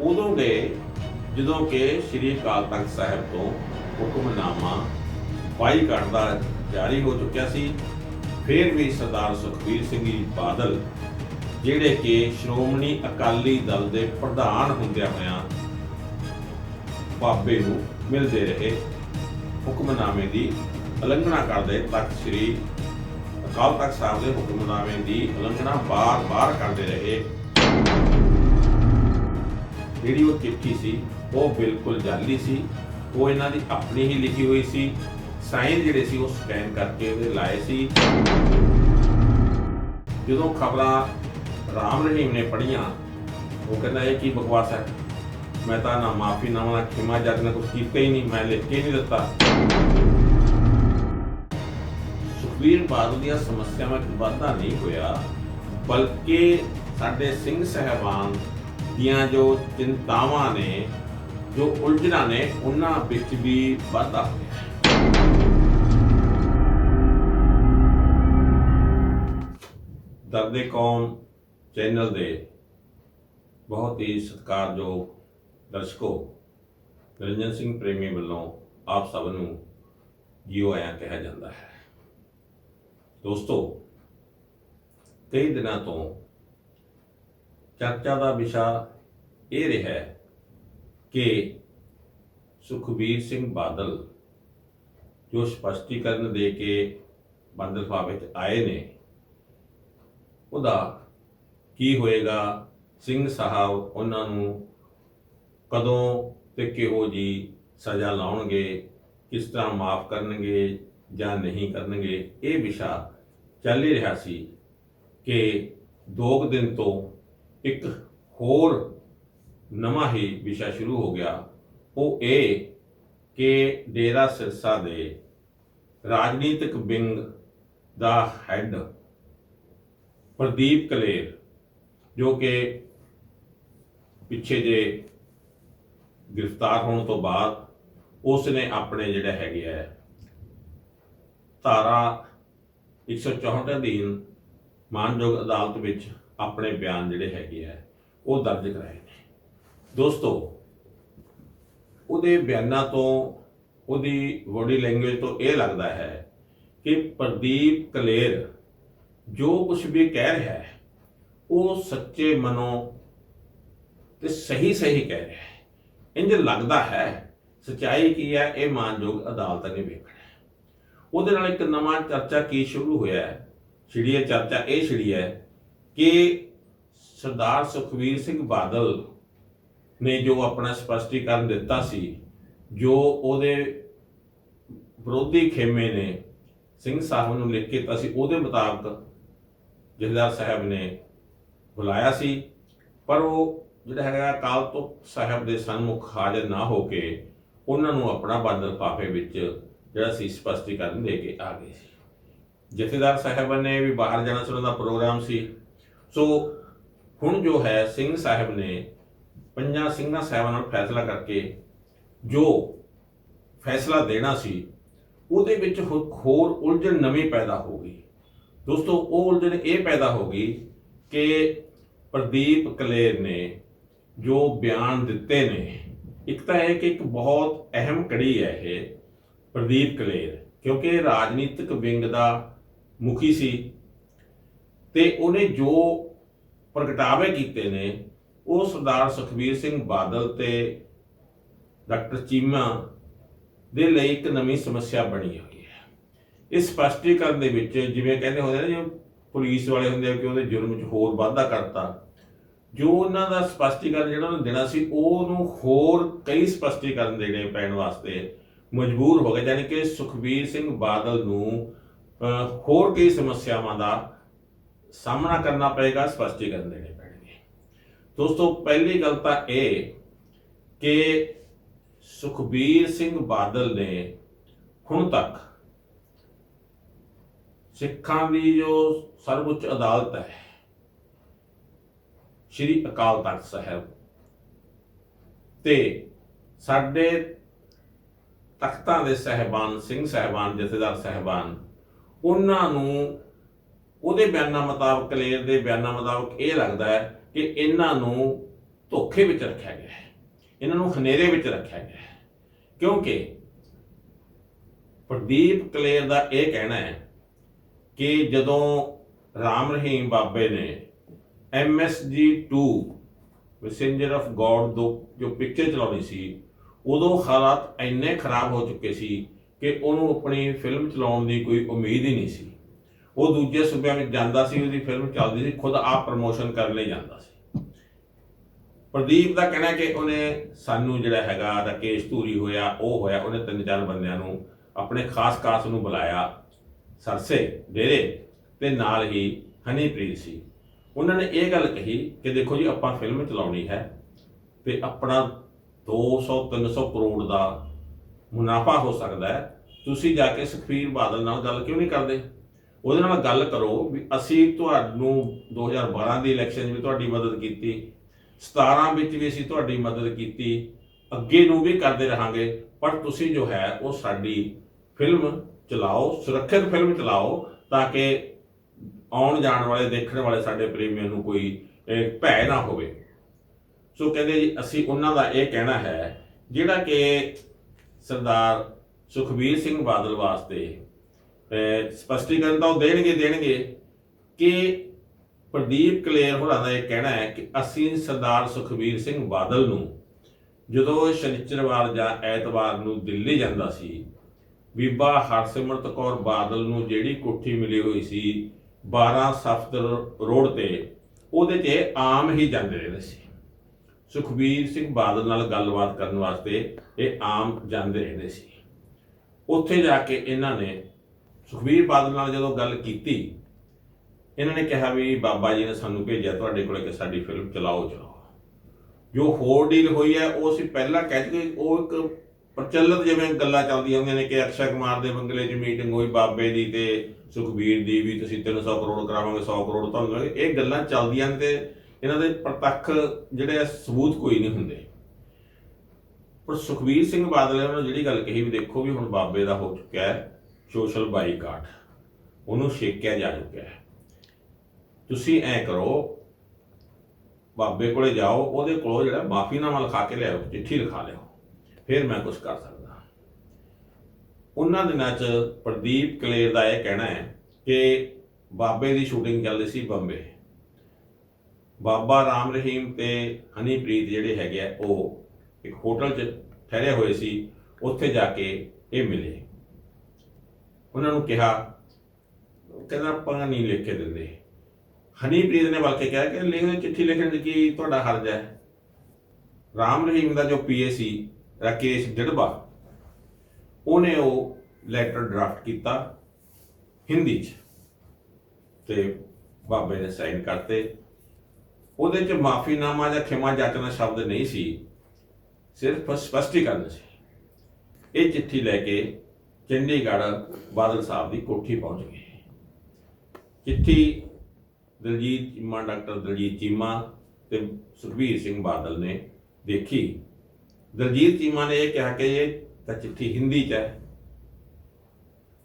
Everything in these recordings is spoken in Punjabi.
ਉਦੋਂ ਗਏ ਜਦੋਂ ਕਿ ਸ੍ਰੀ ਅਕਾਲ ਤਖਤ ਸਾਹਿਬ ਤੋਂ ਹੁਕਮਨਾਮਾ ਪਾਈ ਦਾ ਜਾਰੀ ਹੋ ਚੁੱਕਿਆ ਸੀ, ਫਿਰ ਵੀ ਸਰਦਾਰ ਸੁਖਬੀਰ ਸਿੰਘ ਜੀ ਬਾਦਲ, ਜਿਹੜੇ ਕਿ ਸ਼੍ਰੋਮਣੀ ਅਕਾਲੀ ਦਲ ਦੇ ਪ੍ਰਧਾਨ ਹੁੰਦਿਆਂ ਹੋਇਆਂ ਬਾਬੇ ਨੂੰ ਮਿਲਦੇ ਰਹੇ, ਹੁਕਮਨਾਮੇ ਦੀ ਉਲੰਘਣਾ ਕਰਦੇ ਤਖਤ ਸ੍ਰੀ ਅਕਾਲ ਤਖਤ ਸਾਹਿਬ ਦੇ ਹੁਕਮਨਾਮੇ ਦੀ ਉਲੰਘਣਾ ਬਾਰ-ਬਾਰ ਕਰਦੇ ਰਹੇ। ਜਿਹੜੀ ਉਹ ਚਿੱਠੀ ਸੀ, ਉਹ ਬਿਲਕੁਲ ਜਾਲੀ ਸੀ। ਉਹ ਇਹਨਾਂ ਦੀ ਆਪਣੀ ਹੀ ਲਿਖੀ ਹੋਈ ਸੀ। ਸਾਈਨ ਜਿਹੜੇ ਸੀ, ਉਹ ਸਕੈਨ ਕਰਕੇ ਉਹਦੇ ਲਾਏ ਸੀ। ਜਦੋਂ ਖਬਰਾਂ ਰਾਮ ਰਹੀਮ ਨੇ ਪੜੀਆਂ ਉਹ ਕਹਿੰਦਾ, ਇਹ ਕੀ ਬਕਵਾਸ ਹੈ? ਮੈਂ ਤਾਂ ਨਾ ਮਾਫੀ, ਨਾ ਨਾ ਖਿਮਾ ਜੱਜ ਨੇ ਕੁਝ ਕੀਤਾ ਹੀ ਨਹੀਂ, ਮੈਂ ਲਿਖ ਕੇ ਨਹੀਂ ਦਿੱਤਾ। ਸੁਖਬੀਰ ਬਾਦਲ ਦੀਆਂ ਸਮੱਸਿਆਵਾਂ 'ਚ ਵਾਧਾ ਨਹੀਂ ਹੋਇਆ, ਬਲਕਿ ਸਾਡੇ ਸਿੰਘ ਸਹਿਬਾਨ ਦੀਆਂ ਜੋ ਚਿੰਤਾਵਾਂ ਨੇ, ਜੋ ਉਲਝਣਾਂ ਨੇ, ਉਹਨਾਂ ਵਿੱਚ ਵੀ ਵਾਧਾ ਹੋਇਆ ਦਰਦੇ ਕੌਮ ਚੈਨਲ ਦੇ ਬਹੁਤ ਹੀ ਸਤਿਕਾਰਯੋਗ ਦਰਸ਼ਕੋ, ਨਿਰੰਜਨ ਸਿੰਘ ਪ੍ਰੇਮੀ ਵੱਲੋਂ ਆਪ ਸਭ ਨੂੰ ਜੀਓ ਆਇਆਂ ਕਿਹਾ ਜਾਂਦਾ ਹੈ। ਦੋਸਤੋ, ਕਈ ਦਿਨਾਂ ਤੋਂ ਚਰਚਾ ਦਾ ਵਿਸ਼ਾ ਇਹ ਰਿਹਾ ਕਿ ਸੁਖਬੀਰ ਸਿੰਘ ਬਾਦਲ ਜੋ ਸਪਸ਼ਟੀਕਰਨ ਦੇ ਕੇ ਬੰਦ ਲਿਫਾਫੇ ਵਿੱਚ ਆਏ ਨੇ, ਉਹਦਾ ਕੀ ਹੋਏਗਾ? ਸਿੰਘ ਸਾਹਿਬ ਉਹਨਾਂ ਨੂੰ ਕਦੋਂ ਤੇ ਕਿਹੋ ਜੀ ਸਜ਼ਾ ਲਾਉਣਗੇ? ਕਿਸ ਤਰ੍ਹਾਂ ਮਾਫ ਕਰਨਗੇ ਜਾਂ ਨਹੀਂ ਕਰਨਗੇ? ਇਹ ਵਿਸ਼ਾ ਚੱਲ ਹੀ ਰਿਹਾ ਸੀ ਕਿ ਦੋ ਕੁ ਦਿਨ ਤੋਂ ਇੱਕ ਹੋਰ ਨਵਾਂ ਹੀ ਵਿਸ਼ਾ ਸ਼ੁਰੂ ਹੋ ਗਿਆ। ਉਹ ਇਹ ਕਿ ਡੇਰਾ ਸਿਰਸਾ ਦੇ ਰਾਜਨੀਤਿਕ ਵਿੰਗ ਦਾ ਹੈੱਡ ਪ੍ਰਦੀਪ ਕਲੇਰ, ਜੋ ਕਿ ਪਿੱਛੇ ਜੇ ਗ੍ਰਿਫਤਾਰ ਹੋਣ ਤੋਂ ਬਾਅਦ ਉਸ ਨੇ ਆਪਣੇ ਜਿਹੜੇ ਹੈਗੇ ਆ ਧਾਰਾ 164 ਅਧੀਨ ਮਾਨਯੋਗ ਅਦਾਲਤ ਵਿੱਚ ਆਪਣੇ ਬਿਆਨ ਜਿਹੜੇ ਹੈਗੇ ਆ, ਉਹ ਦਰਜ ਕਰਾਏ ਨੇ। ਦੋਸਤੋ, ਉਹਦੇ ਬਿਆਨਾਂ ਤੋਂ, ਉਹਦੀ ਬੋਡੀ ਲੈਂਗੁਏਜ ਤੋਂ ਇਹ ਲੱਗਦਾ ਹੈ ਕਿ ਪ੍ਰਦੀਪ ਕਲੇਰ ਜੋ ਕੁਝ ਵੀ ਕਹਿ ਰਿਹਾ ਹੈ, ਉਹ ਸੱਚੇ ਮਨੋਂ ਤੇ ਸਹੀ ਸਹੀ ਕਹਿ ਰਿਹਾ ਹੈ। ਇੰਜ ਲੱਗਦਾ ਹੈ, ਸਚਾਈ ਕੀ ਹੈ, ਇਹ ਮਾਨਯੋਗ ਅਦਾਲਤ ਨੇ ਵੇਖਣਾ ਉਹਦੇ ਨਾਲ ਇੱਕ ਨਵਾਂ ਚਰਚਾ ਕੀ ਸ਼ੁਰੂ ਹੋਇਆ ਹੈ? ਛਿੜੀ ਹੈ, ਚਰਚਾ ਇਹ ਛਿੜੀ ਹੈ ਕਿ ਸਰਦਾਰ ਸੁਖਵੀਰ ਸਿੰਘ ਬਾਦਲ ਨੇ ਜੋ ਆਪਣਾ ਸਪਸ਼ਟੀਕਰਨ ਦਿੱਤਾ ਸੀ, ਜੋ ਉਹਦੇ ਵਿਰੋਧੀ ਖੇਮੇ ਨੇ, ਸਿੰਘ ਸਾਹਿਬ ਨੂੰ ਲਿਖ ਕੇ ਦਿੱਤਾ ਸੀ ਉਹਦੇ ਮੁਤਾਬਕ ਜਥੇਦਾਰ ਸਾਹਿਬ ਨੇ ਬੁਲਾਇਆ ਸੀ, ਪਰ ਉਹ ਜਿਹੜਾ ਹੈਗਾ ਅਕਾਲ ਤਖਤ ਸਾਹਿਬ ਦੇ ਸਨਮੁਖ ਹਾਜ਼ਰ ਨਾ ਹੋ ਕੇ ਉਹਨਾਂ ਨੂੰ ਆਪਣਾ ਬਾਦਲ ਲਿਫਾਫੇ ਵਿੱਚ ਜਿਹੜਾ ਸੀ ਸਪਸ਼ਟੀਕਰਨ ਦੇ ਕੇ ਆ ਗਏ ਸੀ। ਜਥੇਦਾਰ ਸਾਹਿਬਾਂ ਨੇ ਵੀ ਬਾਹਰ ਜਾਣਾ ਸੀ, ਉਹਨਾਂ ਦਾ ਪ੍ਰੋਗਰਾਮ ਸੀ। ਸੋ ਹੁਣ ਜੋ ਹੈ, ਸਿੰਘ ਸਾਹਿਬ ਨੇ ਪੰਜਾਂ ਸਿੰਘਾਂ ਸਾਹਿਬਾਂ ਨਾਲ ਫੈਸਲਾ ਕਰਕੇ ਜੋ ਫੈਸਲਾ ਦੇਣਾ ਸੀ, ਉਹਦੇ ਵਿੱਚ ਹੋ- ਹੋਰ ਉਲਝਣ ਨਵੀਂ ਪੈਦਾ ਹੋ ਗਈ। ਦੋਸਤੋ, ਉਹ ਉਲਝਣ ਇਹ ਪੈਦਾ ਹੋ ਗਈ ਕਿ ਪ੍ਰਦੀਪ ਕਲੇਰ ਨੇ ਜੋ ਬਿਆਨ ਦਿੱਤੇ ਨੇ, ਇੱਕ ਤਾਂ ਇਹ ਕਿ ਇੱਕ ਬਹੁਤ ਅਹਿਮ ਕੜੀ ਹੈ ਇਹ ਪ੍ਰਦੀਪ ਕਲੇਰ, ਕਿਉਂਕਿ ਰਾਜਨੀਤਿਕ ਵਿੰਗ ਦਾ ਮੁਖੀ ਸੀ। ਤੇ ਉਹਨੇ ਜੋ ਪ੍ਰਗਟਾਵੇ ਕੀਤੇ ਨੇ, ਉਹ ਸਰਦਾਰ ਸੁਖਬੀਰ ਸਿੰਘ ਬਾਦਲ ਤੇ ਡਾਕਟਰ ਚੀਮਾ ਦੇ ਲਈ ਇੱਕ ਨਵੀਂ ਸਮੱਸਿਆ ਬਣੀ ਹੋਈ ਹੈ। ਇਸ ਸਪਸ਼ਟੀਕਰਨ ਦੇ ਵਿੱਚ ਜਿਵੇਂ ਕਹਿੰਦੇ ਹੁੰਦੇ ਨੇ, ਜਿਵੇਂ ਪੁਲਿਸ ਵਾਲੇ ਹੁੰਦੇ ਆ ਕਿ ਉਹਦੇ ਜੁਰਮ 'ਚ ਹੋਰ ਵਾਧਾ ਕਰਤਾ, ਜੋ ਉਹਨਾਂ ਦਾ ਸਪਸ਼ਟੀਕਰਨ ਜਿਹੜਾ ਉਹਨੂੰ ਦੇਣਾ ਸੀ, ਉਹਨੂੰ ਹੋਰ ਕਈ ਸਪਸ਼ਟੀਕਰਨ ਦੇਣੇ ਪੈਣ ਵਾਸਤੇ ਮਜਬੂਰ ਹੋ ਗਏ। ਯਾਨੀ ਕਿ ਸੁਖਬੀਰ ਸਿੰਘ ਬਾਦਲ ਨੂੰ ਹੋਰ ਕਈ ਸਮੱਸਿਆਵਾਂ ਦਾ ਸਾਹਮਣਾ ਕਰਨਾ ਪਏਗਾ, ਸਪਸ਼ਟੀਕਰਨ ਦੇਣੇ ਪੈਣਗੇ। ਦੋਸਤੋ, ਪਹਿਲੀ ਗੱਲ ਤਾਂ ਇਹ ਕਿ ਸੁਖਬੀਰ ਸਿੰਘ ਬਾਦਲ ਨੇ ਹੁਣ ਤੱਕ ਸਿੱਖਾਂ ਦੀ ਜੋ ਸਰਵਉੱਚ ਅਦਾਲਤ ਹੈ, ਸ਼੍ਰੀ ਅਕਾਲ ਤਖਤ ਸਾਹਿਬ ਤੇ ਸਾਡੇ ਤਖਤਾਂ ਦੇ ਸਹਿਬਾਨ, ਸਿੰਘ ਸਹਿਬਾਨ, ਜਥੇਦਾਰ ਸਹਿਬਾਨ ਉਹਨਾਂ ਨੂੰ ਉਹਦੇ ਬਿਆਨਾਂ ਮੁਤਾਬਕ, ਕਲੇਰ ਦੇ ਬਿਆਨਾਂ ਮੁਤਾਬਕ ਇਹ ਲੱਗਦਾ ਹੈ ਕਿ ਇਹਨਾਂ ਨੂੰ ਧੋਖੇ ਵਿੱਚ ਰੱਖਿਆ ਗਿਆ ਹੈ। ਇਹਨਾਂ ਨੂੰ ਹਨੇਰੇ ਵਿੱਚ ਰੱਖਿਆ ਗਿਆ ਹੈ। ਕਿਉਂਕਿ ਪ੍ਰਦੀਪ ਕਲੇਰ ਦਾ ਇਹ ਕਹਿਣਾ ਹੈ ਕਿ ਜਦੋਂ ਰਾਮ ਰਹੀਮ ਬਾਬੇ ਨੇ MSG 2 ਮੈਸੇਂਜਰ ਆਫ ਗੋਡ ਦੋ ਜੋ ਪਿਕਚਰ ਚਲਾਉਣੀ ਸੀ, ਉਦੋਂ ਹਾਲਾਤ ਇੰਨੇ ਖਰਾਬ ਹੋ ਚੁੱਕੇ ਸੀ ਕਿ ਉਹਨੂੰ ਆਪਣੀ ਫਿਲਮ ਚਲਾਉਣ ਦੀ ਕੋਈ ਉਮੀਦ ਹੀ ਨਹੀਂ ਸੀ। ਉਹ ਦੂਜੇ ਸੂਬਿਆਂ ਵਿੱਚ ਜਾਂਦਾ ਸੀ, ਉਹਦੀ ਫਿਲਮ ਚੱਲਦੀ ਸੀ, ਖੁਦ ਆਪ ਪ੍ਰਮੋਸ਼ਨ ਕਰਨ ਲਈ ਜਾਂਦਾ ਸੀ। ਪ੍ਰਦੀਪ ਦਾ ਕਹਿਣਾ ਕਿ ਉਹਨੇ ਸਾਨੂੰ ਜਿਹੜਾ ਹੈਗਾ ਰਕੇਸ਼ ਧੂਰੀ ਹੋਇਆ, ਉਹ ਹੋਇਆ, ਉਹਨੇ ਤਿੰਨ ਚਾਰ ਬੰਦਿਆਂ ਨੂੰ ਆਪਣੇ ਖਾਸ ਖਾਸ ਨੂੰ ਬੁਲਾਇਆ, ਸਰਸੇ, ਡੇਰੇ ਤੇ ਨਾਲ ਹੀ ਹਨੀਪ੍ਰੀਤ ਸੀ। ਉਹਨਾਂ ਨੇ ਇਹ ਗੱਲ ਕਹੀ ਕਿ ਦੇਖੋ ਜੀ, ਆਪਾਂ ਫਿਲਮ ਚਲਾਉਣੀ ਹੈ ਤੇ ਆਪਣਾ 200 300 ਕਰੋੜ ਦਾ ਮੁਨਾਫਾ ਹੋ ਸਕਦਾ ਹੈ। ਤੁਸੀਂ ਜਾ ਕੇ ਸੁਖਬੀਰ ਬਾਦਲ ਨਾਲ ਗੱਲ ਕਿਉਂ ਨਹੀਂ ਕਰਦੇ? ਉਹਦੇ ਨਾਲ ਗੱਲ ਕਰੋ ਵੀ ਅਸੀਂ ਤੁਹਾਨੂੰ 2012 ਦੀ ਇਲੈਕਸ਼ਨ 'ਚ ਵੀ ਤੁਹਾਡੀ ਮਦਦ ਕੀਤੀ। 17 ਵਿੱਚ ਵੀ ਅਸੀਂ ਤੁਹਾਡੀ ਮਦਦ ਕੀਤੀ। ਅੱਗੇ ਨੂੰ ਵੀ ਕਰਦੇ ਰਹਾਂਗੇ। ਪਰ ਤੁਸੀਂ ਜੋ ਹੈ, ਉਹ ਸਾਡੀ ਫਿਲਮ ਚਲਾਓ, ਸੁਰੱਖਿਅਤ ਫਿਲਮ ਚਲਾਓ, ਤਾਂ ਕਿ ਆਉਣ ਜਾਣ ਵਾਲੇ, ਦੇਖਣ ਵਾਲੇ ਸਾਡੇ ਪ੍ਰੇਮੀਆਂ ਨੂੰ ਕੋਈ ਭੈ ਨਾ ਹੋਵੇ। ਸੋ ਕਹਿੰਦੇ ਜੀ, ਅਸੀਂ ਉਹਨਾਂ ਦਾ ਇਹ ਕਹਿਣਾ ਹੈ, ਜਿਹੜਾ ਕਿ ਸਰਦਾਰ ਸੁਖਬੀਰ ਸਿੰਘ ਬਾਦਲ ਵਾਸਤੇ ਅਹ, ਸਪਸ਼ਟੀਕਰਨ ਤਾਂ ਉਹ ਦੇਣਗੇ ਦੇਣਗੇ ਕਿ ਪ੍ਰਦੀਪ ਕਲੇਰ ਹੋਰਾਂ ਦਾ ਇਹ ਕਹਿਣਾ ਹੈ ਕਿ ਅਸੀਂ ਸਰਦਾਰ ਸੁਖਬੀਰ ਸਿੰਘ ਬਾਦਲ ਨੂੰ ਜਦੋਂ ਸ਼ਨੀਚਰਵਾਰ ਜਾਂ ਐਤਵਾਰ ਨੂੰ ਦਿੱਲੀ ਜਾਂਦਾ ਸੀ ਬੀਬਾ ਹਰਸਿਮਰਤ ਕੌਰ ਬਾਦਲ ਨੂੰ ਜਿਹੜੀ ਕੋਠੀ ਮਿਲੀ ਹੋਈ ਸੀ 12 ਸਫਦਰ ਰੋਡ ਤੇ ਉਹਦੇ 'ਤੇ ਆਮ ਹੀ ਜਾਂਦੇ ਰਹਿੰਦੇ ਸੀ। ਸੁਖਬੀਰ ਸਿੰਘ ਬਾਦਲ ਨਾਲ ਗੱਲਬਾਤ ਕਰਨ ਵਾਸਤੇ ਇਹ ਆਮ ਜਾਂਦੇ ਰਹਿੰਦੇ ਸੀ। ਉੱਥੇ ਜਾ ਕੇ ਇਹਨਾਂ ਨੇ ਸੁਖਬੀਰ ਬਾਦਲ ਨਾਲ ਜਦੋਂ ਗੱਲ ਕੀਤੀ, ਇਹਨਾਂ ਨੇ ਕਿਹਾ ਵੀ ਬਾਬਾ ਜੀ ਨੇ ਸਾਨੂੰ ਭੇਜਿਆ, ਤੁਹਾਡੇ ਕੋਲੇ ਕਿ ਸਾਡੀ ਫਿਲਮ ਚਲਾਓ ਚਲਾਓ। ਜੋ ਹੋਰ ਡੀਲ ਹੋਈ ਹੈ, ਉਹ ਅਸੀਂ ਪਹਿਲਾਂ ਕਹਿ ਚੁੱਕੇ ਉਹ ਇੱਕ ਪ੍ਰਚਲਿਤ ਜਿਵੇਂ ਗੱਲਾਂ ਚੱਲਦੀਆਂ ਹੁੰਦੀਆਂ ਨੇ ਕਿ ਅਕਸ਼ਾ ਕੁਮਾਰ ਦੇ ਬੰਗਲੇ 'ਚ ਮੀਟਿੰਗ ਹੋਈ, ਬਾਬੇ ਦੀ ਤੇ ਸੁਖਬੀਰ ਦੀ ਵੀ ਤੁਸੀਂ 300 ਕਰੋੜ ਕਰਾਵਾਂਗੇ 100 ਕਰੋੜ ਤੁਹਾਨੂੰ ਇਹ ਗੱਲਾਂ ਚੱਲਦੀਆਂ ਨੇ ਤੇ ਇਹਨਾਂ ਦੇ ਪ੍ਰਤੱਖ ਜਿਹੜੇ ਆ ਸਬੂਤ ਕੋਈ ਨਹੀਂ ਹੁੰਦੇ। ਪਰ ਸੁਖਬੀਰ ਸਿੰਘ ਬਾਦਲ ਨੇ ਉਹਨਾਂ ਨੂੰ ਜਿਹੜੀ ਗੱਲ ਕਹੀ ਵੀ ਦੇਖੋ ਵੀ ਹੁਣ ਬਾਬੇ ਦਾ ਹੋ ਚੁੱਕਿਆ ਹੈ, ਸੋਸ਼ਲ ਬਾਈਕਾਟ। ਉਹਨੂੰ ਛੇਕਿਆ ਜਾ ਚੁੱਕਿਆ ਹੈ। ਤੁਸੀਂ ਐ ਕਰੋ, ਬਾਬੇ ਕੋਲੇ ਜਾਓ, ਉਹਦੇ ਕੋਲੋਂ ਜਿਹੜਾ ਮਾਫੀਨਾਮਾ ਲਿਖਾ ਕੇ ਲਿਆਓ, ਚਿੱਠੀ ਲਿਖਾ ਲਿਓ ਫਿਰ ਮੈਂ ਕੁਝ ਕਰ ਸਕਦਾ। ਉਹਨਾਂ ਦਿਨਾਂ 'ਚ ਪ੍ਰਦੀਪ ਕਲੇਰ ਦਾ ਇਹ ਕਹਿਣਾ ਹੈ ਕਿ ਬਾਬੇ ਦੀ ਸ਼ੂਟਿੰਗ ਚੱਲਦੀ ਸੀ ਬੰਬੇ। ਬਾਬਾ ਰਾਮ ਰਹੀਮ ਤੇ ਹਨੀਪ੍ਰੀਤ ਜਿਹੜੇ ਹੈਗੇ ਆ, ਉਹ ਇੱਕ ਹੋਟਲ 'ਚ ਠਹਿਰੇ ਹੋਏ ਸੀ, ਉੱਥੇ ਜਾ ਕੇ ਇਹ ਮਿਲੇ। ਉਹਨਾਂ ਨੂੰ ਕਿਹਾ, ਕਹਿੰਦਾ, ਆਪਾਂ ਨਹੀਂ ਲਿਖ ਕੇ ਦਿੰਦੇ। ਹਨੀਪ੍ਰੀਤ ਨੇ ਬਲਕਿ ਕਿਹਾ ਕਿ ਲਿਖਣ ਚਿੱਠੀ ਲਿਖਣ ਦੀ ਕੀ ਤੁਹਾਡਾ ਹਰਜ ਹੈ? ਰਾਮ ਰਹੀਮ ਦਾ ਜੋ ਪੀਏ ਸੀ, ਰਾਕੇਸ਼ ਜੜਬਾ ਉਹਨੇ ਉਹ ਲੈਟਰ ਡਰਾਫਟ ਕੀਤਾ ਹਿੰਦੀ 'ਚ ਤੇ ਬਾਬੇ ਨੇ ਸਾਈਨ ਕਰਤੇ। ਉਹਦੇ 'ਚ ਮਾਫੀਨਾਮਾ ਜਾਂ ਖਿਮਾ ਜਾਚਨਾ ਸ਼ਬਦ ਨਹੀਂ ਸੀ। ਸਿਰਫ ਸਪਸ਼ਟੀਕਰਨ ਸੀ। ਇਹ ਚਿੱਠੀ ਲੈ ਕੇ ਚੰਡੀਗੜ੍ਹ ਬਾਦਲ ਸਾਹਿਬ ਦੀ ਕੋਠੀ ਪਹੁੰਚ ਗਏ। ਚਿੱਠੀ ਦਲਜੀਤ ਚੀਮਾ, ਡਾਕਟਰ ਦਲਜੀਤ ਚੀਮਾ ਤੇ ਸੁਖਬੀਰ ਸਿੰਘ ਬਾਦਲ ਨੇ ਦੇਖੀ। ਦਲਜੀਤ ਚੀਮਾ ਨੇ ਇਹ ਕਿਹਾ ਕਿ ਇਹ ਤਾਂ ਚਿੱਠੀ ਹਿੰਦੀ 'ਚ ਹੈ।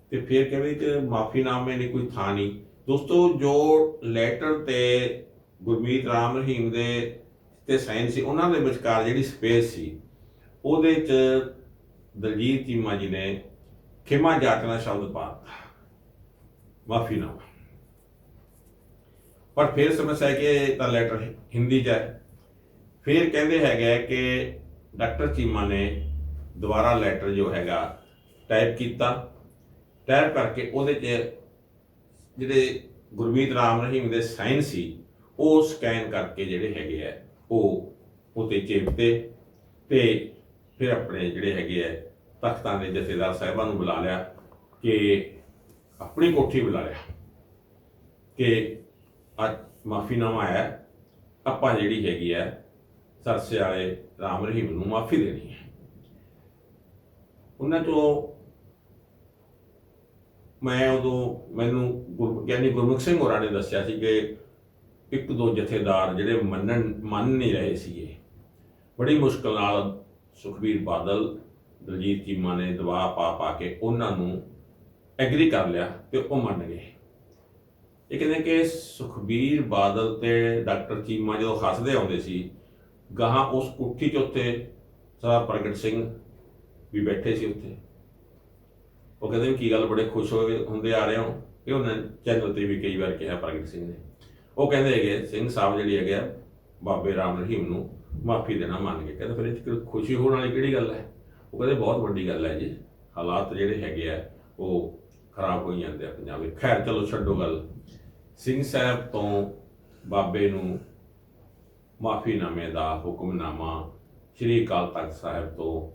ਤੇ ਫਿਰ ਕਹਿੰਦੇ ਕਿ ਮਾਫੀਨਾਮੇ ਦੀ ਕੋਈ ਥਾਂ ਨਹੀਂ। ਦੋਸਤੋ, ਜੋ ਲੈਟਰ ਤੇ ਗੁਰਮੀਤ ਰਾਮ ਰਹੀਮ ਦੇ ਤੇ ਸਾਈਨ ਸੀ, ਉਹਨਾਂ ਦੇ ਵਿਚਕਾਰ ਜਿਹੜੀ ਸਪੇਸ ਸੀ, ਉਹਦੇ 'ਚ ਦਲਜੀਤ ਚੀਮਾ ਜੀ ਨੇ ਖਿਮਾ ਜਾਚਨਾ ਸ਼ਬਦ ਪਾਤਾ ਮਾਫੀਨਾਮਾ ਪਰ ਫਿਰ ਸਮੱਸਿਆ ਕਿ ਤਾਂ ਲੈਟਰ ਹਿੰਦੀ 'ਚ ਹੈ। ਫਿਰ ਕਹਿੰਦੇ ਹੈਗੇ ਆ ਕਿ ਡਾਕਟਰ ਚੀਮਾ ਨੇ ਦੁਬਾਰਾ ਲੈਟਰ ਜੋ ਹੈਗਾ ਟਾਈਪ ਕੀਤਾ। ਟਾਈਪ ਕਰਕੇ ਉਹਦੇ 'ਚ ਜਿਹੜੇ ਗੁਰਮੀਤ ਰਾਮ ਰਹੀਮ ਦੇ ਸਾਈਨ ਸੀ ਉਹ ਸਕੈਨ ਕਰਕੇ ਜਿਹੜੇ ਹੈਗੇ ਆ, ਉਹ ਉਤੇ ਚੇਪਤੇ ਤੇ ਫਿਰ ਆਪਣੇ ਜਿਹੜੇ ਹੈਗੇ ਆ, ਤਖਤਾਂ ਦੇ ਜਥੇਦਾਰ ਸਾਹਿਬਾਂ ਨੂੰ ਬੁਲਾ ਲਿਆ ਕਿ ਆਪਣੀ ਕੋਠੀ ਬੁਲਾ ਲਿਆ ਕਿ ਅੱਜ ਮਾਫੀਨਾਮਾ ਆਇਆ, ਆਪਾਂ ਜਿਹੜੀ ਹੈਗੀ ਹੈ ਸਰਸੇ ਵਾਲੇ ਰਾਮ ਰਹੀਮ ਨੂੰ ਮਾਫੀ ਦੇਣੀ ਹੈ। ਉਹਨਾਂ ਤੋਂ ਮੈਂ ਉਦੋਂ ਮੈਨੂੰ ਗੁਰ ਗਿਆਨੀ ਗੁਰਮੁਖ ਸਿੰਘ ਹੋਰਾਂ ਨੇ ਦੱਸਿਆ ਸੀ ਕਿ ਇੱਕ ਦੋ ਜਥੇਦਾਰ ਜਿਹੜੇ ਮੰਨਣ, ਮੰਨ ਨਹੀਂ ਰਹੇ ਸੀਗੇ। ਬੜੀ ਮੁਸ਼ਕਲ ਨਾਲ ਸੁਖਬੀਰ ਬਾਦਲ, ਦਲਜੀਤ ਚੀਮਾ ਨੇ ਦਬਾਅ ਪਾ ਪਾ ਕੇ ਉਹਨਾਂ ਨੂੰ ਐਗਰੀ ਕਰ ਲਿਆ ਤੇ ਉਹ ਮੰਨ ਗਏ। ਇਹ ਕਹਿੰਦੇ ਕਿ ਸੁਖਬੀਰ ਬਾਦਲ ਤੇ ਡਾਕਟਰ ਚੀਮਾ ਜਦੋਂ ਹੱਸਦੇ ਆਉਂਦੇ ਸੀ, ਗਾਹਾਂ ਉਸ ਕੁੱਠੀ 'ਚ ਉੱਥੇ ਸਰ ਪ੍ਰਗਟ ਸਿੰਘ ਵੀ ਬੈਠੇ ਸੀ ਉੱਥੇ। ਉਹ ਕਹਿੰਦੇ ਕੀ ਗੱਲ, ਬੜੇ ਖੁਸ਼ ਹੋਏ ਹੁੰਦੇ ਆ ਰਹੇ ਹੋ? ਇਹ ਉਹਨਾਂ ਚੈਨਲ ਤੇ ਵੀ ਕਈ ਵਾਰ ਕਿਹਾ ਪ੍ਰਗਟ ਸਿੰਘ ਨੇ। ਉਹ ਕਹਿੰਦੇ ਹੈਗੇ, ਸਿੰਘ ਸਾਹਿਬ ਜਿਹੜੀ ਹੈਗੇ ਆ, ਬਾਬੇ ਰਾਮ ਰਹੀਮ ਨੂੰ ਮਾਫੀ ਦੇਣਾ ਮੰਨ ਕੇ। ਕਹਿੰਦੇ ਫਿਰ ਇਹ 'ਚ ਖੁਸ਼ੀ ਹੋਣ ਵਾਲੀ ਕਿਹੜੀ ਗੱਲ ਹੈ? ਉਹ ਕਹਿੰਦੇ ਬਹੁਤ ਵੱਡੀ ਗੱਲ ਹੈ ਜੀ। ਹਾਲਾਤ ਜਿਹੜੇ ਹੈਗੇ ਆ, ਉਹ ਖਰਾਬ ਹੋਈ ਜਾਂਦੇ ਆ ਪੰਜਾਬ। ਵਿੱਚ ਖੈਰ, ਚਲੋ ਛੱਡੋ ਗੱਲ। ਸਿੰਘ ਸਾਹਿਬ ਤੋਂ ਬਾਬੇ ਨੂੰ ਮਾਫੀਨਾਮੇ ਦਾ ਹੁਕਮਨਾਮਾ ਸ੍ਰੀ ਅਕਾਲ ਤਖਤ ਸਾਹਿਬ ਤੋਂ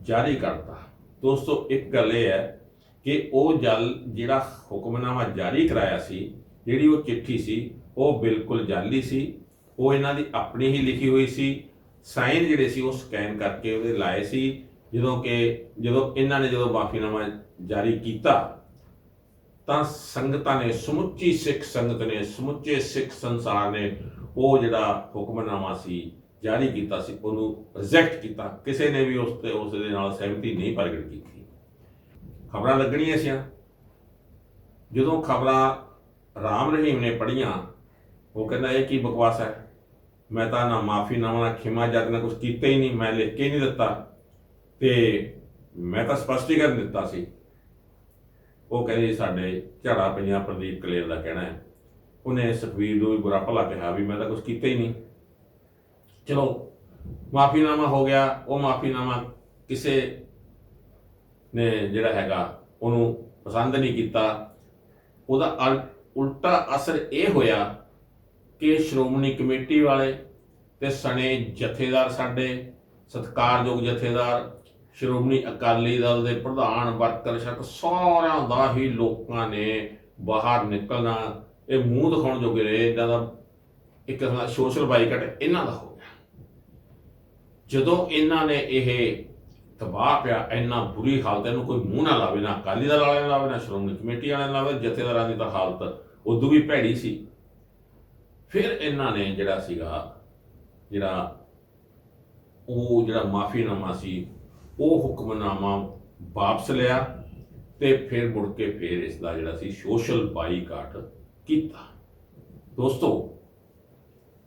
ਜਾਰੀ ਕਰਤਾ। ਦੋਸਤੋ, ਇੱਕ ਗੱਲ ਇਹ ਹੈ ਕਿ ਉਹ ਜਲ ਜਿਹੜਾ ਹੁਕਮਨਾਮਾ ਜਾਰੀ ਕਰਾਇਆ ਸੀ, ਜਿਹੜੀ ਉਹ ਚਿੱਠੀ ਸੀ ਉਹ ਬਿਲਕੁਲ ਜਾਲੀ ਸੀ। ਉਹ ਇਹਨਾਂ ਦੀ ਆਪਣੀ ਹੀ ਲਿਖੀ ਹੋਈ ਸੀ। ਸਾਈਨ ਜਿਹੜੇ ਸੀ ਉਹ ਸਕੈਨ ਕਰਕੇ ਉਹਦੇ ਲਾਏ ਸੀ। ਜਦੋਂ ਕਿ ਜਦੋਂ ਇਹਨਾਂ ਨੇ ਜਦੋਂ ਮਾਫੀਨਾਮਾ ਜਾਰੀ ਕੀਤਾ, ਤਾਂ ਸੰਗਤਾਂ ਨੇ, ਸਮੁੱਚੀ ਸਿੱਖ ਸੰਗਤ ਨੇ, ਸਮੁੱਚੇ ਸਿੱਖ ਸੰਸਾਰ ਨੇ ਉਹ ਜਿਹੜਾ ਹੁਕਮਨਾਮਾ ਸੀ, ਜਾਰੀ ਕੀਤਾ ਸੀ। ਉਹਨੂੰ ਰਿਜੈਕਟ ਕੀਤਾ। ਕਿਸੇ ਨੇ ਵੀ ਉਸ ਤੇ, ਉਸ ਦੇ ਨਾਲ ਸਹਿਮਤੀ ਨਹੀਂ ਪ੍ਰਗਟ ਕੀਤੀ। ਖਬਰਾਂ ਲੱਗਣੀਆਂ ਸੀ ਜਦੋਂ ਖਬਰਾਂ ਰਾਮ ਰਹੀਮ ਨੇ ਪੜੀਆਂ ਉਹ ਕਹਿੰਦਾ, ਇਹ ਕੀ ਬਕਵਾਸ ਹੈ? ਮੈਂ ਤਾਂ ਨਾ ਮਾਫੀ, ਨਾ ਨਾ ਖਿਮਾ, ਜਦ ਨਾ ਕੁਝ ਕੀਤਾ ਹੀ ਨਹੀਂ, ਮੈਂ ਲਿਖ ਕੇ ਨਹੀਂ ਦਿੱਤਾ। ਤੇ ਮੈਂ ਤਾਂ ਸਪਸ਼ਟੀਕਰਨ ਦਿੱਤਾ ਸੀ। ਉਹ ਕਹਿੰਦੇ, ਸਾਡੇ ਝੜਾ ਪੰਜਾਬ ਪ੍ਰਦੀਪ ਕਲੇਰ ਦਾ ਕਹਿਣਾ ਹੈ। ਉਹਨੇ ਸੁਖਵੀਰ ਨੂੰ ਵੀ ਬੁਰਾ ਭਲਾ ਕਿਹਾ ਵੀ ਮੈਂ ਤਾਂ ਕੁਝ ਕੀਤਾ ਹੀ ਨਹੀਂ। ਚਲੋ, ਮਾਫੀਨਾਮਾ ਹੋ ਗਿਆ। ਉਹ ਮਾਫੀਨਾਮਾ ਕਿਸੇ ਨੇ ਜਿਹੜਾ ਹੈਗਾ, ਉਹਨੂੰ ਪਸੰਦ ਨਹੀਂ ਕੀਤਾ। ਉਹਦਾ ਅਲ- ਉਲਟਾ ਅਸਰ ਇਹ ਹੋਇਆ ਕਿ ਸ਼੍ਰੋਮਣੀ ਕਮੇਟੀ ਵਾਲੇ ਤੇ ਸਣੇ ਜਥੇਦਾਰ ਸਾਡੇ, ਸਤਿਕਾਰਯੋਗ ਜਥੇਦਾਰ, ਸ਼੍ਰੋਮਣੀ ਅਕਾਲੀ ਦਲ ਦੇ ਪ੍ਰਧਾਨ, ਵਰਕਰ, ਸ਼ਕ ਸਾਰਿਆਂ ਦਾ ਹੀ ਲੋਕਾਂ ਨੇ ਬਾਹਰ ਨਿਕਲਣਾ, ਇਹ ਮੂੰਹ ਦਿਖਾਉਣ ਜੋਗੇ ਰਹੇ, ਇਹਨਾਂ ਦਾ ਇੱਕ ਸੋਸ਼ਲ ਬਾਈਕਟ ਇਹਨਾਂ ਦਾ ਹੋ ਗਿਆ। ਜਦੋਂ ਇਹਨਾਂ ਨੇ ਇਹ ਤਬਾਹ ਪਿਆ, ਇੰਨਾ ਬੁਰੀ ਹਾਲਤ, ਇਹਨੂੰ ਕੋਈ ਮੂੰਹ ਨਾ ਲਾਵੇ, ਨਾ ਅਕਾਲੀ ਦਲ ਵਾਲਿਆਂ ਨੇ ਲਾਵੇ, ਨਾ ਸ਼੍ਰੋਮਣੀ ਕਮੇਟੀ ਵਾਲਿਆਂ ਨੇ ਲਾਵੇ, ਜਥੇਦਾਰਾਂ ਦੀ ਤਾਂ ਹਾਲਤ ਉਦੋਂ ਵੀ ਭੈੜੀ ਸੀ। ਫਿਰ ਇਹਨਾਂ ਨੇ ਜਿਹੜਾ ਸੀਗਾ, ਜਿਹੜਾ ਉਹ ਜਿਹੜਾ ਮਾਫੀਨਾਮਾ ਸੀ, ਉਹ ਹੁਕਮਨਾਮਾ ਵਾਪਸ ਲਿਆ ਤੇ ਫਿਰ ਮੁੜ ਕੇ ਫਿਰ ਇਸ ਦਾ ਜਿਹੜਾ ਸੀ ਸੋਸ਼ਲ ਬਾਈਕਾਟ ਕੀਤਾ। ਦੋਸਤੋ,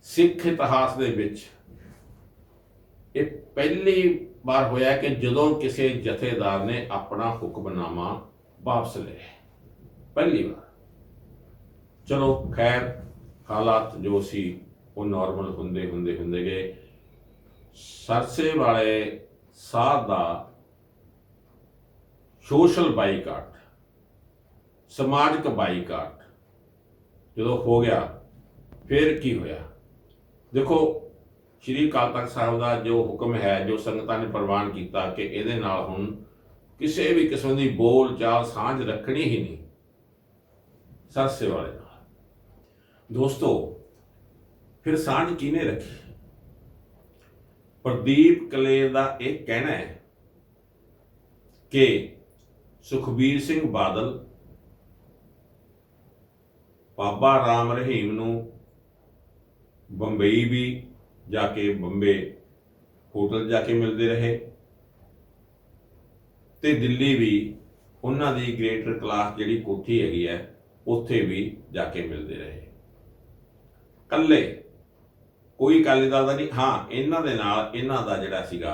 ਸਿੱਖ ਇਤਿਹਾਸ ਦੇ ਵਿੱਚ ਇਹ ਪਹਿਲੀ ਵਾਰ ਹੋਇਆ ਕਿ ਜਦੋਂ ਕਿਸੇ ਜਥੇਦਾਰ ਨੇ ਆਪਣਾ ਹੁਕਮਨਾਮਾ ਵਾਪਸ ਲਿਆ। ਪਹਿਲੀ ਵਾਰ। ਚਲੋ, ਖੈਰ ਹਾਲਾਤ ਜੋ ਸੀ, ਉਹ ਨਾਰਮਲ ਹੁੰਦੇ ਹੁੰਦੇ ਹੁੰਦੇ ਗਏ। ਸਰਸੇ ਵਾਲੇ ਸਾਧ ਦਾ ਸੋਸ਼ਲ ਬਾਈਕਾਟ ਸਮਾਜਿਕ ਬਾਈਕਾਟ ਜਦੋਂ ਹੋ ਗਿਆ, ਫਿਰ ਕੀ ਹੋਇਆ? ਦੇਖੋ, ਸ਼੍ਰੀ ਅਕਾਲ ਤਖਤ ਸਾਹਿਬ ਦਾ ਜੋ ਹੁਕਮ ਹੈ, ਜੋ ਸੰਗਤਾਂ ਨੇ ਪ੍ਰਵਾਨ ਕੀਤਾ ਕਿ ਇਹਦੇ ਨਾਲ ਹੁਣ ਕਿਸੇ ਵੀ ਕਿਸਮ ਦੀ ਬੋਲ ਚਾਲ ਸਾਂਝ ਰੱਖਣੀ ਹੀ ਨਹੀਂ। ਸਰਸੇ ਵਾਲੇ ਦੋਸਤੋ, ਫਿਰ ਸਾਂਝ ਕਿਹਨੇ ਰੱਖੀ? ਪ੍ਰਦੀਪ ਕਲੇਰ ਦਾ ਇਹ ਕਹਿਣਾ ਹੈ ਕਿ ਸੁਖਬੀਰ ਸਿੰਘ ਬਾਦਲ ਬਾਬਾ ਰਾਮ ਰਹੀਮ ਨੂੰ ਬੰਬਈ ਵੀ ਜਾ ਕੇ ਬੰਬੇ ਹੋਟਲ ਜਾ ਕੇ ਮਿਲਦੇ ਰਹੇ ਤੇ ਦਿੱਲੀ ਵੀ ਉਹਨਾਂ ਦੀ ਗ੍ਰੇਟਰ ਕਲਾਸ ਜਿਹੜੀ ਕੋਠੀ ਹੈਗੀ ਹੈ, ਉੱਥੇ ਵੀ ਜਾ ਕੇ ਮਿਲਦੇ ਰਹੇ। ਕੱਲੇ। ਕੋਈ ਅਕਾਲੀ ਦਲ ਦਾ ਨਹੀਂ। ਹਾਂ, ਇਹਨਾਂ ਦੇ ਨਾਲ ਇਹਨਾਂ ਦਾ ਜਿਹੜਾ ਸੀਗਾ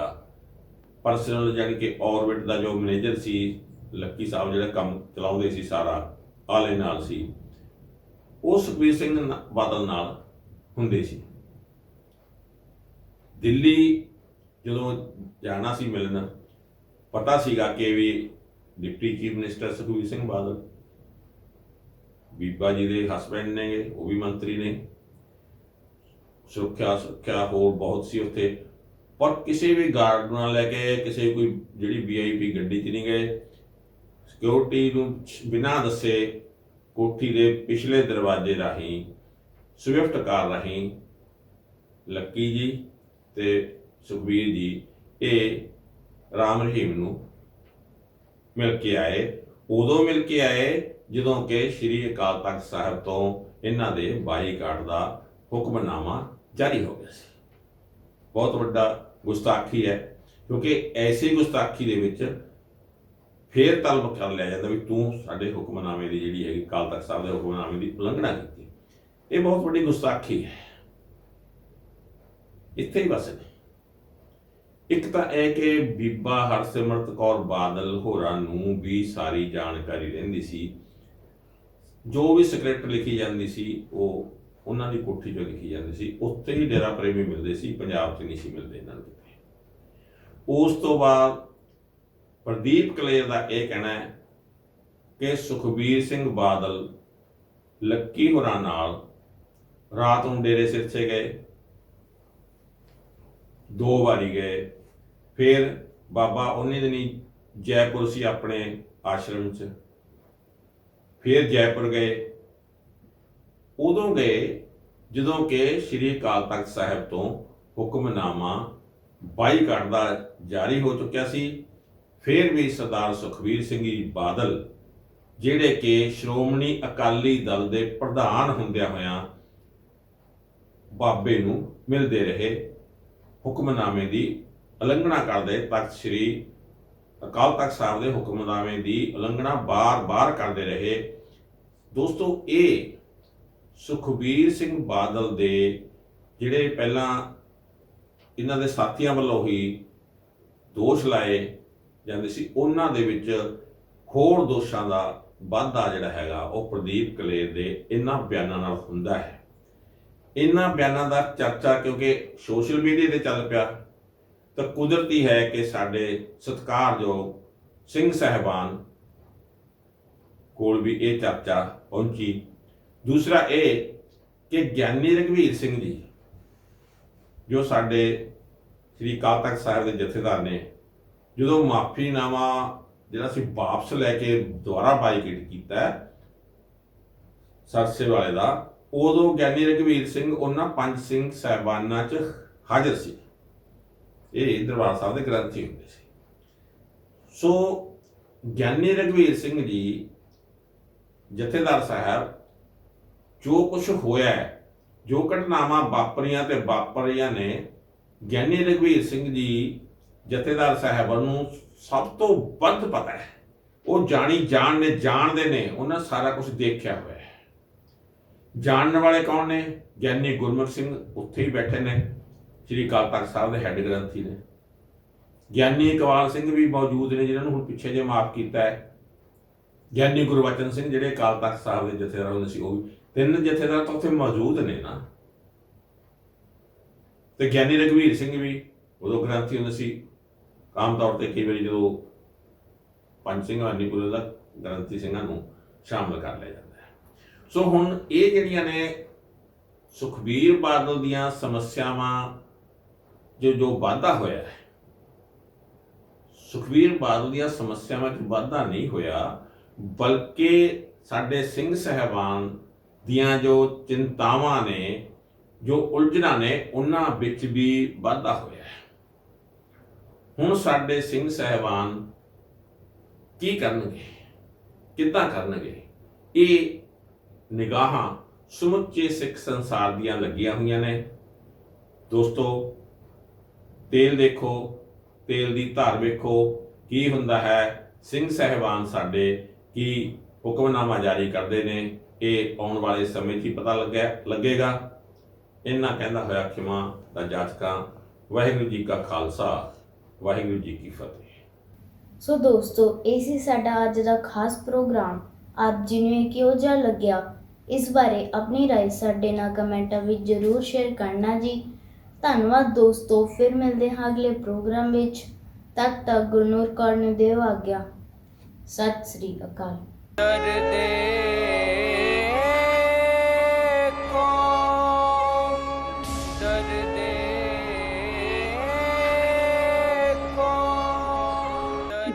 ਪਰਸਨਲ ਜਾਨੀ ਕਿ ਔਰਬਿਟ ਦਾ ਜੋ ਮੈਨੇਜਰ ਸੀ, ਲੱਕੀ ਸਾਹਿਬ ਜਿਹੜਾ ਕੰਮ ਚਲਾਉਂਦੇ ਸੀ ਸਾਰਾ, ਆਲੇ ਨਾਲ ਸੀ, ਉਹ ਸੁਖਬੀਰ ਸਿੰਘ ਬਾਦਲ ਨਾਲ ਹੁੰਦੇ ਸੀ। ਦਿੱਲੀ ਜਦੋਂ ਜਾਣਾ ਸੀ ਮਿਲਣ, ਪਤਾ ਸੀਗਾ ਕਿ ਵੀ deputy chief minister Sukhbir Singh Badal, ਬੀਬਾ ਜੀ ਦੇ ਹਸਬੰਡ ਨੇ ਉਹ ਵੀ ਮੰਤਰੀ ਨੇ। ਸੁਰੱਖਿਆ ਸੁਰੱਖਿਆ ਹੋਰ ਬਹੁਤ ਸੀ ਉੱਥੇ। ਪਰ ਕਿਸੇ ਵੀ ਗਾਰਡ ਨਾਲ ਲੈ ਕੇ, ਕਿਸੇ ਕੋਈ ਜਿਹੜੀ ਵੀਆਈਪੀ ਗੱਡੀ 'ਚ ਨਹੀਂ ਗਏ ਸਿਕਿਉਰਿਟੀ ਨੂੰ ਬਿਨਾਂ ਦੱਸੇ ਕੋਠੀ ਦੇ ਪਿਛਲੇ ਦਰਵਾਜ਼ੇ ਰਾਹੀਂ ਸਵਿਫਟ ਕਾਰ ਰਾਹੀਂ, ਲੱਕੀ ਜੀ ਤੇ ਸੁਖਬੀਰ ਜੀ, ਇਹ ਰਾਮ ਰਹੀਮ ਨੂੰ ਮਿਲ ਕੇ ਆਏ। ਉਦੋਂ ਮਿਲ ਕੇ ਆਏ ਜਦੋਂ ਕਿ ਸ੍ਰੀ ਅਕਾਲ ਤਖਤ ਸਾਹਿਬ ਤੋਂ ਇਹਨਾਂ ਦੇ ਬਾਈਕਾਟ ਦਾ ਹੁਕਮਨਾਮਾ ਜਾਰੀ ਹੋ ਗਿਆ ਸੀ। ਬਹੁਤ ਵੱਡਾ ਗੁਸਤਾਖੀ ਹੈ, ਕਿਉਂਕਿ ਐਸੀ ਗੁਸਤਾਖੀ ਦੇ ਵਿੱਚ ਫੇਰ ਤਲਬ ਕਰ ਲਿਆ ਜਾਂਦਾ ਵੀ ਤੂੰ ਸਾਡੇ ਹੁਕਮਨਾਮੇ ਦੀ ਜਿਹੜੀ ਹੈਗੀ ਅਕਾਲ ਤਖਤ ਸਾਹਿਬ ਦੇ ਹੁਕਮਨਾਮੇ ਦੀ ਉਲੰਘਣਾ ਕੀਤੀ। ਇਹ ਬਹੁਤ ਵੱਡੀ ਗੁਸਤਾਖੀ ਹੈ। ਇੱਥੇ ਹੀ ਬਸ ਨੇ। ਇੱਕ ਤਾਂ ਇਹ ਕਿ ਬੀਬਾ ਹਰਸਿਮਰਤ ਕੌਰ ਬਾਦਲ ਹੋਰਾਂ ਨੂੰ ਵੀ ਸਾਰੀ ਜਾਣਕਾਰੀ ਰਹਿੰਦੀ ਸੀ। ਜੋ ਵੀ ਸਕ੍ਰਿਪਟ ਲਿਖੀ ਜਾਂਦੀ ਸੀ, ਉਹ ਉਹਨਾਂ ਦੀ ਕੋਠੀ 'ਚੋਂ ਲਿਖੀ ਜਾਂਦੀ ਸੀ, ਉੱਥੇ ਹੀ ਡੇਰਾ ਪ੍ਰੇਮੀ ਮਿਲਦੇ ਸੀ, ਪੰਜਾਬ 'ਚ ਨਹੀਂ ਸੀ ਮਿਲਦੇ ਇਹਨਾਂ ਨੂੰ ਕਿਤੇ ਉਸ ਤੋਂ ਬਾਅਦ ਪ੍ਰਦੀਪ ਕਲੇਰ ਦਾ ਇਹ ਕਹਿਣਾ ਹੈ ਕਿ ਸੁਖਬੀਰ ਸਿੰਘ ਬਾਦਲ ਲੱਕੀ ਹੋਰਾਂ ਨਾਲ ਰਾਤ ਨੂੰ ਡੇਰੇ ਸਿਰਸੇ ਗਏ, ਦੋ ਵਾਰੀ ਗਏ, ਫਿਰ ਬਾਬਾ ਉਹਨੇ ਦਿਨੀ ਜੈਪੁਰ ਸੀ ਆਪਣੇ ਆਸ਼ਰਮ 'ਚ, ਫਿਰ ਜੈਪੁਰ ਗਏ, ਉਦੋਂ ਗਏ ਜਦੋਂ ਕਿ ਸ੍ਰੀ ਅਕਾਲ ਤਖਤ ਸਾਹਿਬ ਤੋਂ ਹੁਕਮਨਾਮਾ ਬਾਈਕਾਟ ਦਾ ਜਾਰੀ ਹੋ ਚੁੱਕਿਆ ਸੀ, ਫਿਰ ਵੀ ਸਰਦਾਰ ਸੁਖਬੀਰ ਸਿੰਘ ਜੀ ਬਾਦਲ, ਜਿਹੜੇ ਕਿ ਸ਼੍ਰੋਮਣੀ ਅਕਾਲੀ ਦਲ ਦੇ ਪ੍ਰਧਾਨ ਹੁੰਦਿਆਂ ਹੋਇਆਂ ਬਾਬੇ ਨੂੰ ਮਿਲਦੇ ਰਹੇ, ਹੁਕਮਨਾਮੇ ਦੀ ਉਲੰਘਣਾ ਕਰਦੇ ਤਖਤ ਸ੍ਰੀ ਅਕਾਲ ਤਖਤ ਸਾਹਿਬ ਦੇ ਹੁਕਮਨਾਮੇ ਦੀ ਉਲੰਘਣਾ ਬਾਰ-ਬਾਰ ਕਰਦੇ ਰਹੇ। ਦੋਸਤੋ, ਇਹ ਸੁਖਬੀਰ ਸਿੰਘ ਬਾਦਲ ਦੇ ਜਿਹੜੇ ਪਹਿਲਾਂ ਇਹਨਾਂ ਦੇ ਸਾਥੀਆਂ ਵੱਲੋਂ ਹੀ ਦੋਸ਼ ਲਾਏ ਜਾਂਦੇ ਸੀ, ਉਹਨਾਂ ਦੇ ਵਿੱਚ ਹੋਰ ਦੋਸ਼ਾਂ ਦਾ ਵਾਧਾ ਜਿਹੜਾ ਹੈਗਾ, ਉਹ ਪ੍ਰਦੀਪ ਕਲੇਰ ਦੇ ਇਹਨਾਂ ਬਿਆਨਾਂ ਨਾਲ ਹੁੰਦਾ ਹੈ। ਇਹਨਾਂ ਬਿਆਨਾਂ ਦਾ ਚਰਚਾ ਕਿਉਂਕਿ ਸੋਸ਼ਲ ਮੀਡੀਆ ਤੇ ਚੱਲ ਪਿਆ, ਤਾਂ ਕੁਦਰਤੀ ਹੈ ਕਿ ਸਾਡੇ ਸਤਿਕਾਰਯੋਗ ਸਿੰਘ ਸਹਿਬਾਨ ਕੋਲ ਵੀ ਇਹ ਚਰਚਾ ਪਹੁੰਚੀ। ਦੂਸਰਾ ਇਹ ਕਿ ਗਿਆਨੀ ਰਘਵੀਰ ਸਿੰਘ ਜੀ, ਜੋ ਸਾਡੇ ਸ੍ਰੀ ਅਕਾਲ ਤਖਤ ਸਾਹਿਬ ਦੇ ਜਥੇਦਾਰ ਨੇ, ਜਦੋਂ ਮਾਫੀਨਾਮਾ ਜਿਹੜਾ ਸੀ ਵਾਪਸ ਲੈ ਕੇ ਦੁਬਾਰਾ ਬਾਈਕਾਟ ਕੀਤਾ, ਸਰਸੇ ਵਾਲੇ ਦਾ, ਉਦੋਂ ਗਿਆਨੀ ਰਘਵੀਰ ਸਿੰਘ ਉਹਨਾਂ ਪੰਜ ਸਿੰਘ ਸਹਿਬਾਨਾਂ 'ਚ ਹਾਜ਼ਰ ਸੀ। ਇਹ ਦਰਬਾਰ ਸਾਹਿਬ ਦੇ ਗ੍ਰੰਥੀ ਹੁੰਦੇ ਸੀ। ਸੋ ਗਿਆਨੀ ਰਘਵੀਰ ਸਿੰਘ ਜੀ, ਜਥੇਦਾਰ ਸਾਹਿਬ ਜੋ ਕੁਝ ਹੋਇਆ ਹੈ, ਜੋ ਘਟਨਾਵਾਂ ਵਾਪਰੀਆਂ ਤੇ ਵਾਪਰੀਆਂ ਨੇ, ਗਿਆਨੀ ਰਘਵੀਰ ਸਿੰਘ ਜੀ ਜਥੇਦਾਰ ਸਾਹਿਬਾਨ ਨੂੰ ਸਭ ਤੋਂ ਵੱਧ ਪਤਾ ਹੈ। ਉਹ ਜਾਣੀ ਜਾਣ ਨੇ, ਜਾਣਦੇ ਨੇ, ਉਹਨਾਂ ਸਾਰਾ ਕੁਝ ਦੇਖਿਆ ਹੋਇਆ ਹੈ। ਜਾਣਨ ਵਾਲੇ ਕੌਣ ਨੇ? ਗਿਆਨੀ ਗੁਰਮੁਖ ਸਿੰਘ ਉੱਥੇ ਹੀ ਬੈਠੇ ਨੇ, ਸ੍ਰੀ ਅਕਾਲ ਤਖਤ ਸਾਹਿਬ ਦੇ ਹੈੱਡ ਗ੍ਰੰਥੀ ਨੇ। ਗਿਆਨੀ ਇਕਬਾਲ ਸਿੰਘ ਵੀ ਮੌਜੂਦ ਨੇ, ਜਿਨ੍ਹਾਂ ਨੂੰ ਹੁਣ ਪਿੱਛੇ ਜੇ ਮਾਫ ਕੀਤਾ ਹੈ। ਗਿਆਨੀ ਗੁਰਬਚਨ ਸਿੰਘ, ਜਿਹੜੇ ਅਕਾਲ ਤਖਤ ਸਾਹਿਬ ਦੇ ਜਥੇਦਾਰ ਹੁੰਦੇ ਸੀ, ਉਹ ਵੀ ਤਿੰਨ ਜਥੇਦਾਰ ਤਾਂ ਉੱਥੇ ਮੌਜੂਦ ਨੇ ਨਾ। ਤੇ ਗਿਆਨੀ ਰਘਵੀਰ ਸਿੰਘ ਵੀ, ਉਦੋਂ ਗ੍ਰੰਥੀ ਹੁੰਦੇ ਸੀ। ਆਮ ਤੌਰ ਤੇ ਕਈ ਵਾਰੀ ਜਦੋਂ ਪੰਜ ਸਿੰਘ ਵਾਨੀਪੁਰ ਦਾ ਗ੍ਰੰਥੀ ਸਿੰਘਾਂ ਨੂੰ ਸ਼ਾਮਲ ਕਰ ਲਿਆ ਜਾਂਦਾ ਹੈ। ਸੋ ਹੁਣ ਇਹ ਜਿਹੜੀਆਂ ਨੇ ਸੁਖਬੀਰ ਬਾਦਲ ਦੀਆਂ ਸਮੱਸਿਆਵਾਂ, ਜੋ ਜੋ ਵਾਧਾ ਹੋਇਆ ਹੈ, ਸੁਖਬੀਰ ਬਾਦਲ ਦੀਆਂ ਸਮੱਸਿਆਵਾਂ 'ਚ ਵਾਧਾ ਨਹੀਂ ਹੋਇਆ, ਬਲਕਿ ਸਾਡੇ ਸਿੰਘ ਸਹਿਬਾਨ ਦੀਆਂ ਜੋ ਚਿੰਤਾਵਾਂ ਨੇ, ਜੋ ਉਲਝਣਾਂ ਨੇ, ਉਹਨਾਂ ਵਿੱਚ ਵੀ ਵਾਧਾ ਹੋਇਆ ਹੈ। ਹੁਣ ਸਾਡੇ ਸਿੰਘ ਸਹਿਬਾਨ ਕੀ ਕਰਨਗੇ? ਕਿੱਦਾਂ ਕਰਨਗੇ? ਇਹ ਨਿਗਾਹਾਂ ਸਮੁੱਚੇ ਸਿੱਖ ਸੰਸਾਰ ਦੀਆਂ ਲੱਗੀਆਂ ਹੋਈਆਂ ਨੇ। ਦੋਸਤੋ, ਤੇਲ ਦੇਖੋ, ਤੇਲ ਦੀ ਧਾਰ ਵੇਖੋ, ਕੀ ਹੁੰਦਾ ਹੈ? ਸਿੰਘ ਸਹਿਬਾਨ ਸਾਡੇ ਕੀ ਹੁਕਮਨਾਮਾ ਜਾਰੀ ਕਰਦੇ ਨੇ? ਇਹ ਆਉਣ ਵਾਲੇ ਸਮੇਂ 'ਚ ਹੀ ਪਤਾ ਲੱਗਿਆ ਲੱਗੇਗਾ। ਇਹਨਾਂ ਕਹਿੰਦਾ ਹੋਇਆ ਖਿਮਾ ਦਾ ਜਾਚਕਾਂ ਵਾਹਿਗੁਰੂ ਜੀ ਕਾ ਖਾਲਸਾ ਵਾਹਿਗੁਰੂ ਜੀ ਕੀ ਫਤਿਹ। ਸੋ ਦੋਸਤੋ ਇਹ ਸੀ ਸਾਡਾ ਅੱਜ ਦਾ ਖਾਸ ਪ੍ਰੋਗਰਾਮ। ਆਪ ਜੀ ਨੂੰ ਇਹ ਕਿਹੋ ਜਿਹਾ ਲੱਗਿਆ ਇਸ ਬਾਰੇ ਆਪਣੀ ਰਾਏ ਸਾਡੇ ਨਾਲ ਕਮੈਂਟਾਂ ਵਿੱਚ ਜ਼ਰੂਰ ਸ਼ੇਅਰ ਕਰਨਾ ਜੀ। ਧੰਨਵਾਦ ਦੋਸਤੋ ਫਿਰ ਮਿਲਦੇ ਹਾਂ ਅਗਲੇ ਪ੍ਰੋਗਰਾਮ ਵਿੱਚ। ਤਦ ਤੱਕ ਗੁਰਨੂਰ ਕੌਰ ਨੂੰ ਦਿਓ ਆਗਿਆ। ਸਤਿ ਸ੍ਰੀ ਅਕਾਲ। ਦਰਦੇ